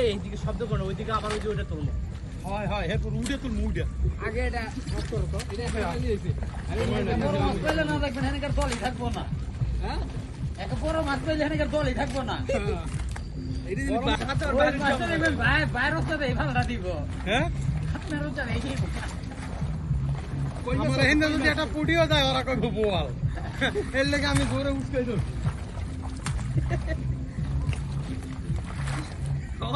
এইদিকে শব্দ করো ওইদিকে আবার ওই যে ওইটা তুলবো। হয় হয় হে তোর উঠে তোর মুডে আগে এটা অফ করো এটা খালি হইছে বড় মাছ পেলে না দেখবেন এখানকার দলই থাকব না। হ্যাঁ? এত বড় মাছ এখানকার দলই থাকব আমি জোরে উঠতে তো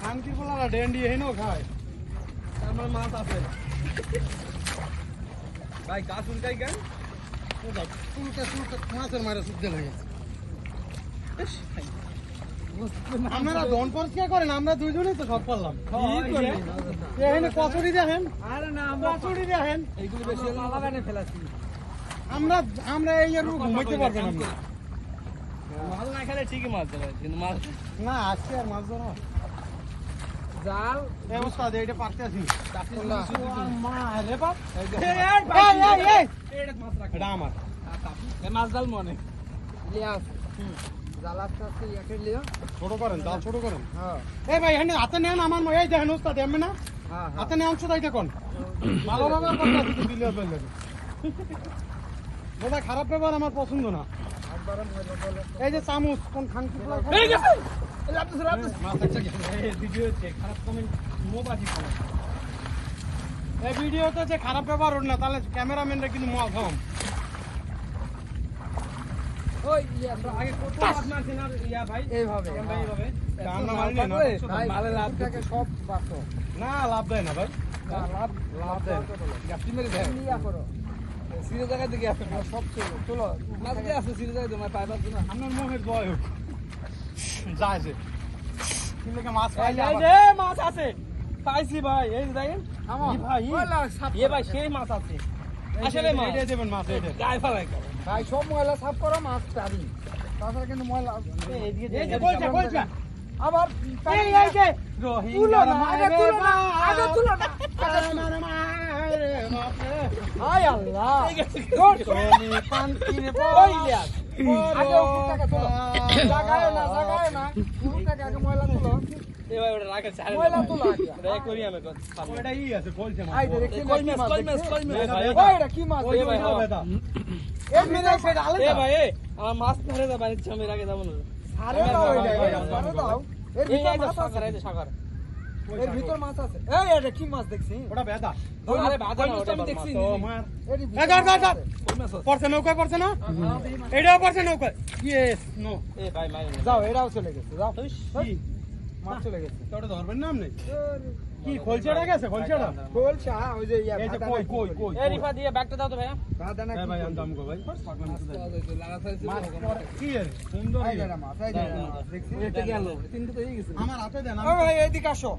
খানকি পোলারা ডেন্ডি হেনো খায়। তার মানে মাছ আছে। ভাই গাছ উল্টাই কেন? চুলকে চুলকে মাছের মারে শুদ্ধে লাগে। আপনারা দন পরিষ্কার করেন আমরা দুইজনেই তো সব করলাম এখানে কচুরি দেখেন আরে না আমরা কচুরি দেখেন এইগুলো বেশি লাগানে ফেলাছি আমরা আমরা এই এর ঘুমাইতে পারব না। মাছ না খেলে ঠিকই মাছ কিন্তু মাছ না আজকে আর মাছ ধরা জাল। এই অবস্থা দে এটা পারতে আছি। কাকুল্লা মা রে বাপ। এই যে এই এই এই এটা মাছ আমার। মাছ জাল মনে। লিয়াস জাল আস্তে আস্তে ইয়াকে লিও। ছোট করেন ছোট করেন। হ্যাঁ। এই ভাই এখানে হাতে নেন আমার ম- এই দেখেন ওস্তাদ এমনি না? হ্যাঁ হাতে নেন শুধু এটা কোন ভালোভাবে করতে আছি দিলে হবে দাদা খারাপ ব্যবহার আমার পছন্দ না। এই যে চামচ কোন খানকি এই ভিডিওতে যে খারাপ ব্যবহার ওর না তাহলে ক্যামেরাম্যানরা কিন্তু মাল মারছে না ইয়া লাভ দেয় না ভাই লাভ লাভ দেয় জায়গা আসো সব চলো চলো আসো জায়গা তোমার হোক মাছ মাছ আছে পাইছি ভাই এই দেখেন আমার ভাই, ই। ওলা সাপ এ ভাই সেই মাছ আছে আসলে মাছ এইটাই দেবেন মাছ এইটাই গায়ে ফেলাই ভাই সব ময়লা সাফ করো মাছ তাছাড়া কিন্তু ময়লা এই যে বলছে বলছে আবার এই এই যে তুলো না, আগে তুলো না, আগে তুলো না। আগে আগে আগে মাছ হ্যাঁ। ধরে সামনে রাখে যাব না আরে দাও সাগর এর ভিতর মাছ আছে। এই এটা কি মাছ দেখছি? ওটা বেদা। আরে বাজা না ওটা আমি দেখছি। মাছ। তোমার এর এ ধর ধর ধর। কই মাছ আছে। পড়ছে নৌকায় পড়ছে না? এটাও পড়ছে নৌকায়। Yes no. এ ভাই মাই যাও এটাও চলে গেছে যাও। মাছ চলে গেছে। ওটা ধরবেন না আপনি? কি খোলছেটা গেছে? খোলছেটা? বলছে ওই যে ইয়া এই যে কই কই কই এ রিফা দিয়ে ব্যাগটা দাও তো ভাইয়া। ভাদা নাকি ভাই আনতাম গো ভাই। পাগলামি মাছ তো তো দেয়। আছে, লাগা থাকছে, মাছ লাগা পরে- কি এর? সুন্দর এই। যে মাছ, এই যে দাও, দাও, মাছ, দাও। দেখছি? এটা গেল। তিনটে তো এই গেছে। আমার হাতে দেন ও ভাই, এদিকে আসো।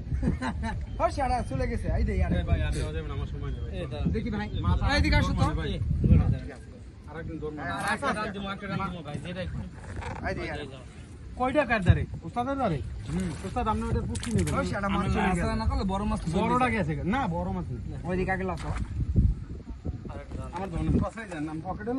ও, সারা চলে গেছে, এই দে, ইয়ারে। ভাই আর দেওয়া যাবে না আমার সময় নেবে দেখি ভাই, মাছ এদিকে আসো তো। আরেকদিন ধরবো না। আচ্ছা ডাল দিমু একটা ডাল ভাই যেটা এই দে, ইয়ারে। কয়টা কার দারে উস্তাদের দারে উস্তাদ আপনি ওটা পুষ্টি নেবেন। সারা মাছ। বড়টা গেছে। না বড় মাছ ওই দিকে আগে লাগো আমার নাম পকেটে